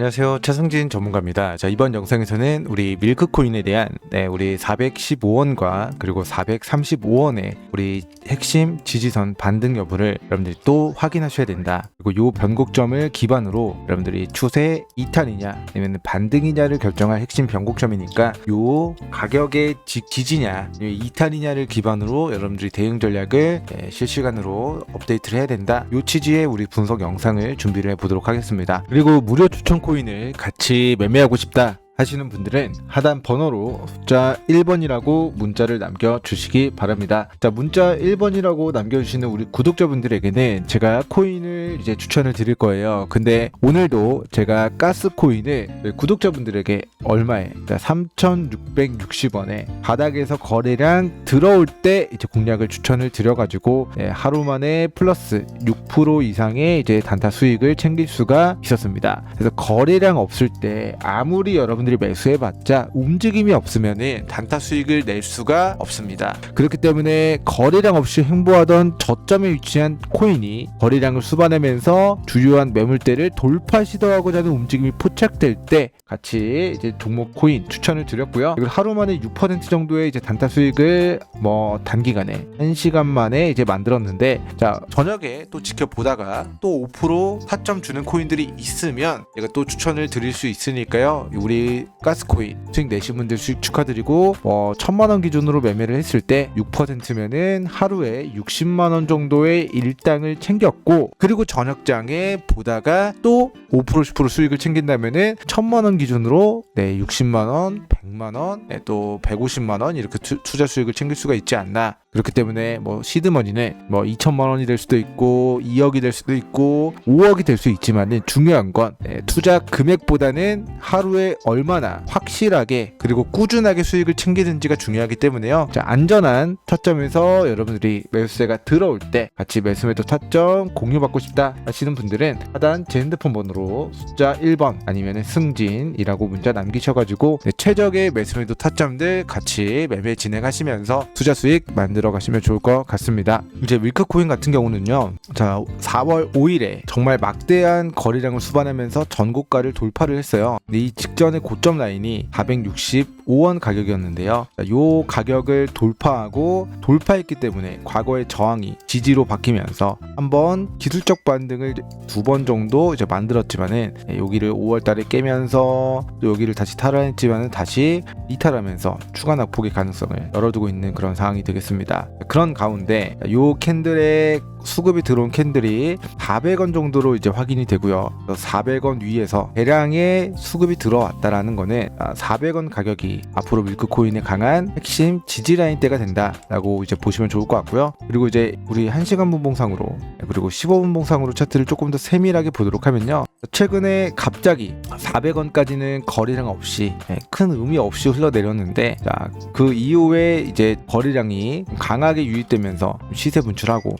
안녕하세요. 최승진 전문가입니다. 자, 이번 영상에서는 우리 밀크코인에 대한 네, 우리 415원과 그리고 435원의 우리 핵심 지지선 반등 여부를 여러분들이 또 확인하셔야 된다. 그리고 요 변곡점을 기반으로 여러분들이 추세 이탈이냐 아니면 반등이냐를 결정할 핵심 변곡점이니까 요 가격의 지, 지지냐 요 이탈이냐를 기반으로 여러분들이 대응 전략을 네, 실시간으로 업데이트를 해야 된다. 요 취지의 우리 분석 영상을 준비를 해보도록 하겠습니다. 그리고 무료 추천 코인을 같이 매매하고 싶다. 하시는 분들은 하단 번호로 숫자 1번이라고 문자를 남겨주시기 바랍니다. 자, 문자 1번이라고 남겨주시는 우리 구독자분들에게는 제가 코인을 이제 추천을 드릴 거예요. 근데 오늘도 제가 가스 코인을 구독자분들에게 얼마에? 3,660원에 바닥에서 거래량 들어올 때 이제 공략을 추천을 드려가지고 네, 하루 만에 플러스 6% 이상의 이제 단타 수익을 챙길 수가 있었습니다. 그래서 거래량 없을 때 아무리 여러분들 이 매수해봤자 움직임이 없으면은 단타 수익을 낼 수가 없습니다. 그렇기 때문에 거래량 없이 행보하던 저점에 위치한 코인이 거래량을 수반하면서 주요한 매물대를 돌파 시도하고자 하는 움직임이 포착될 때 같이 이제 종목 코인 추천을 드렸고요. 그리고 하루 만에 6% 정도의 이제 단타 수익을 뭐 단기간에 1시간 만에 이제 만들었는데 자 저녁에 또 지켜보다가 또 5% 타점 주는 코인들이 있으면 제가 또 추천을 드릴 수 있으니까요. 우리 가스코인 수익 내신 분들 수익 축하드리고 뭐 천만 원 기준으로 매매를 했을 때 6%면은 하루에 60만 원 정도의 일당을 챙겼고 그리고 저녁장에 보다가 또 5% 10% 수익을 챙긴다면은 천만 원 기준으로 네 60만 원, 100만 원, 네, 또 150만 원 이렇게 투, 투자 수익을 챙길 수가 있지 않나 그렇기 때문에 뭐 시드머니는 뭐 2천만 원이 될 수도 있고 2억이 될 수도 있고 5억이 될 수 있지만은 중요한 건 네, 투자 금액보다는 하루에 얼마나 확실하게 그리고 꾸준하게 수익을 챙기는지가 중요하기 때문에요. 자, 안전한 타점에서 여러분들이 매수세가 들어올 때 같이 매수 매도 타점 공유받고 싶다 하시는 분들은 하단 제 핸드폰 번호로 숫자 1번 아니면 승진이라고 문자 남기셔가지고 네, 최적의 매수매도 타점들 같이 매매 진행하시면서 투자 수익 만들어 가시면 좋을 것 같습니다. 이제 밀크 코인 같은 경우는요. 자, 4월 5일에 정말 막대한 거래량을 수반하면서 전고가를 돌파를 했어요. 이 직전의 고점 라인이 465원 가격이었는데요. 자, 요 가격을 돌파하고 돌파했기 때문에 과거의 저항이 지지로 바뀌면서 한번 기술적 반등을 두 번 정도 이제 만들었지만은 예, 여기를 5월 달에 깨면서 또 여기를 다시 탈환했지만은 다시 이탈하면서 추가 낙폭의 가능성을 열어두고 있는 그런 상황이 되겠습니다. 그런 가운데 요 캔들의 수급이 들어온 캔들이 400원 정도로 이제 확인이 되고요. 400원 위에서 대량의 수급이 들어왔다라는 거는 400원 가격이 앞으로 밀크코인의 강한 핵심 지지 라인대가 된다라고 이제 보시면 좋을 것 같고요. 그리고 이제 우리 1시간 분봉상으로 그리고 15분 봉상으로 차트를 조금 더 세밀하게 보도록 하면요. 최근에 갑자기 400원까지는 거래량 없이 네, 큰 의미 없이 흘러내렸는데 자, 그 이후에 이제 거래량이 강하게 유입되면서 시세 분출하고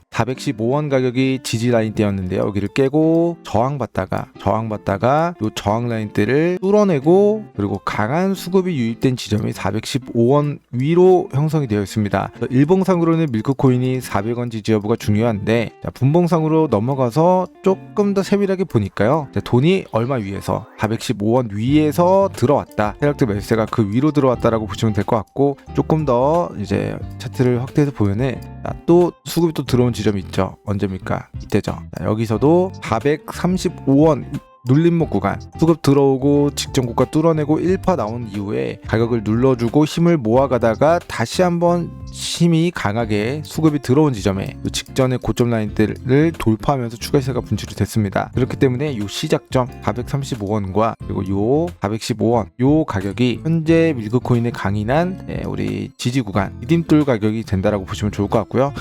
415원 가격이 지지 라인대였는데요. 여기를 깨고 저항받다가 저항받다가 요 저항 라인대를 뚫어내고 그리고 강한 수급이 유입된 지점이 415원 위로 형성이 되어 있습니다. 일봉상으로는 밀크코인이 400원 지지 여부가 중요한데 자, 분봉상으로 넘어가서 조금 더 세밀하게 보니까요. 자, 돈이 얼마 위에서 415원 위에서 들어왔다. 세력들 매수세가 그 위로 들어왔다라고 보시면 될 것 같고 조금 더 이제 차트를 확대해서 보면은 자, 또 수급이 또 들어온 지점이 있죠. 언제입니까? 이때죠. 자, 여기서도 435원 눌림목 구간 수급 들어오고 직전 고가 뚫어내고 1파 나온 이후에 가격을 눌러주고 힘을 모아가다가 다시 한번 힘이 강하게 수급이 들어온 지점에 그 직전의 고점 라인들을 돌파하면서 추가세가 분출이 됐습니다. 그렇기 때문에 이 시작점 435원과 그리고 요 415원 요 가격이 현재 밀크코인의 강인한 예, 우리 지지 구간 디딤돌 가격이 된다라고 보시면 좋을 것 같고요.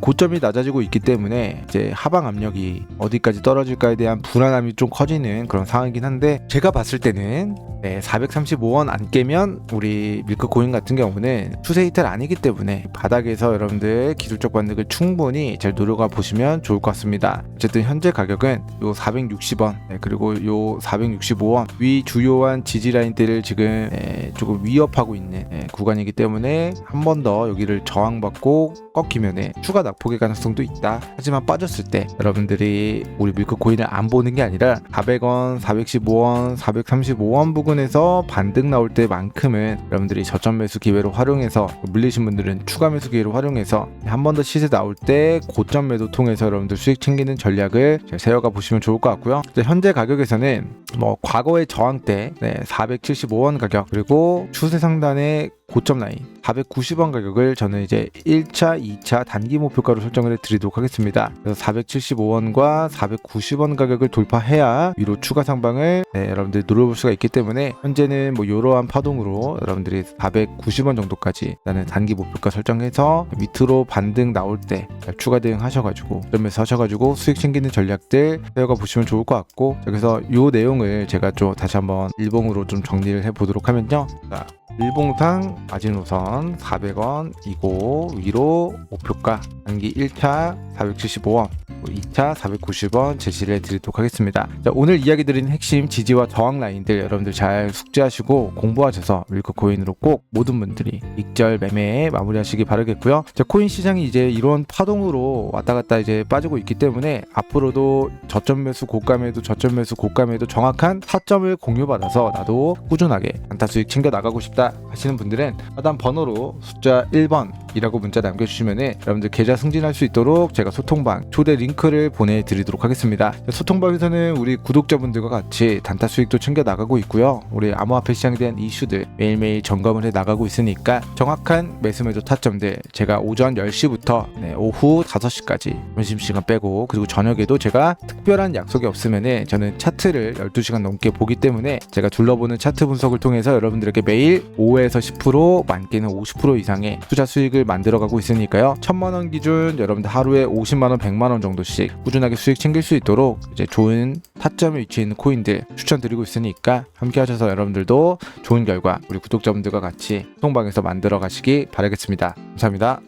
고점이 낮아지고 있기 때문에 이제 하방 압력이 어디까지 떨어질까에 대한 불안함이 좀 커지는 그런 상황이긴 한데 제가 봤을 때는 네, 435원 안 깨면 우리 밀크 코인 같은 경우는 추세 이탈 아니기 때문에 바닥에서 여러분들 기술적 반등을 충분히 잘 노려가 보시면 좋을 것 같습니다. 어쨌든 현재 가격은 요 460원 네, 그리고 요 465원 위 주요한 지지 라인대를 지금 네, 조금 위협하고 있는 네, 구간이기 때문에 한 번 더 여기를 저항받고 꺾이면 추가 낙폭의 가능성도 있다. 하지만 빠졌을 때 여러분들이 우리 밀크 코인을 안 보는 게 아니라 400 원, 415원, 435원 부근에서 반등 나올 때만큼은 여러분들이 저점 매수 기회로 활용해서 물리신 분들은 추가 매수 기회로 활용해서 한 번 더 시세 나올 때 고점 매도 통해서 여러분들 수익 챙기는 전략을 잘 세워가 보시면 좋을 것 같고요. 현재 가격에서는 뭐 과거의 저항 때 네, 475원 가격 그리고 추세 상단의 고점 라인 490원 가격을 저는 이제 1차, 2차 단기 목표가로 설정을 해 드리도록 하겠습니다. 그래서 475원과 490원 가격을 돌파해야 위로 추가 상방을 네, 여러분들이 노려볼 수가 있기 때문에 현재는 뭐 이러한 파동으로 여러분들이 490원 정도까지 나는 단기 목표가 설정해서 밑으로 반등 나올 때 추가 대응 하셔가지고 점에서 하셔가지고 수익 챙기는 전략들 세워가 보시면 좋을 것 같고 그래서 이 내용을 제가 좀 다시 한번 일봉으로 좀 정리를 해 보도록 하면요. 자, 일봉상 마지노선 400원 이고 위로 목표가 단기 1차 475원 2차 490원 제시를 해드리도록 하겠습니다. 자, 오늘 이야기 드린 핵심 지지와 저항 라인들 여러분들 잘 숙지하시고 공부하셔서 밀크코인으로 꼭 모든 분들이 익절 매매에 마무리하시기 바라겠고요. 자, 코인 시장이 이제 이런 파동으로 왔다 갔다 이제 빠지고 있기 때문에 앞으로도 저점 매수 고가 매도 저점 매수 고가 매도 정확한 타점을 공유받아서 나도 꾸준하게 단타 수익 챙겨 나가고 싶다 하시는 분들은 하단 번호로 숫자 1번 이라고 문자 남겨주시면은 여러분들 계좌 승진할 수 있도록 제가 소통방 초대 링크를 보내드리도록 하겠습니다. 소통방에서는 우리 구독자분들과 같이 단타 수익도 챙겨 나가고 있고요. 우리 암호화폐 시장에 대한 이슈들 매일매일 점검을 해 나가고 있으니까 정확한 매수 매도 타점들 제가 오전 10시부터 네, 오후 5시까지 점심시간 빼고 그리고 저녁에도 제가 특별한 약속이 없으면은 저는 차트를 12시간 넘게 보기 때문에 제가 둘러보는 차트 분석을 통해서 여러분들에게 매일 5에서 10% 많게는 50% 이상의 투자 수익을 만들어가고 있으니까요. 천만 원 기준 여러분들 하루에 50만 원, 100만 원 정도씩 꾸준하게 수익 챙길 수 있도록 이제 좋은 타점에 위치해 있는 코인들 추천드리고 있으니까 함께 하셔서 여러분들도 좋은 결과 우리 구독자분들과 같이 소통방에서 만들어 가시기 바라겠습니다. 감사합니다.